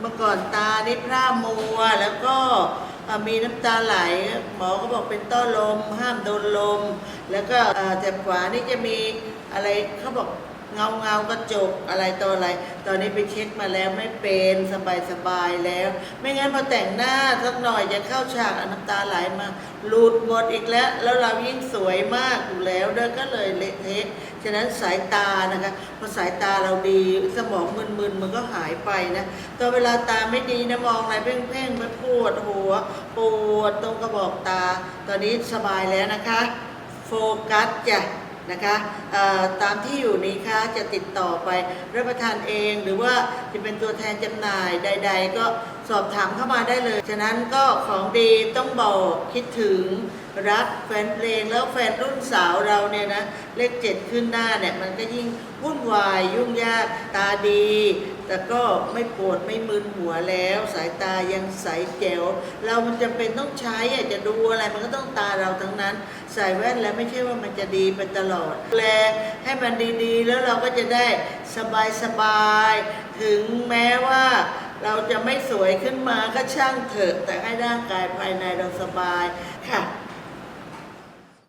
เมื่อก่อนตานี่พร่ามัวแล้วก็มีน้ำตาไหล หมอก็บอกเป็นต้อลม ห้ามโดนลม แล้วก็อ่าแถบขวานี่จะมีอะไรเขาบอก เงาเงากระจกอะไรต่ออะไร ตอนนี้ไปเช็คมาแล้วไม่เป็นสบายสบายแล้ว ไม่งั้นพอแต่งหน้าสักหน่อยจะเข้าฉากอน้ำตาไหลมาหลุดหมดอีกแล้ว แล้วเรายิ่งสวยมากอยู่แล้วเด้อก็เลยเละเทะฉะนั้นสายตานะคะพอสายตาเราดีสมองมึนๆมันก็หายไปนะตอนเวลาตาไม่ดีนะมองอะไรเพ่งๆไปปวดหัวปวดตรงกระบอกตา ตอนนี้สบายแล้วนะคะ โฟกัสจ้ะ นะคะตามที่อยู่นี้ค่ะจะติดต่อไปรับประทานเอง หรือว่าจะเป็นตัวแทนจำหน่ายใด ๆ ก็ สอบถามเข้ามาได้เลย ฉะนั้นก็ของดีต้องบอกคิดถึงรักแฟนเพลงแล้วแฟนรุ่นสาวเราเนี่ยนะ เลขเจ็ดขึ้นหน้าเนี่ย มันก็ยิ่งวุ่นวาย ยุ่งยากตาดี แต่ก็ไม่ปวดไม่มึนหัวแล้ว สายตายังใสแจ๋วเรามันจำเป็นต้องใช้อะจะดูอะไรมันก็ต้องตาเราทั้งนั้น ใส่แว่นแล้วไม่ใช่ว่ามันจะดีไปตลอดแลให้มันดีๆ แล้วเราก็จะได้สบายๆถึงแม้ว่า เราจะไม่สวยขึ้นมาก็ช่างเถอะ แต่ให้ร่างกายภายในเราสบายค่ะ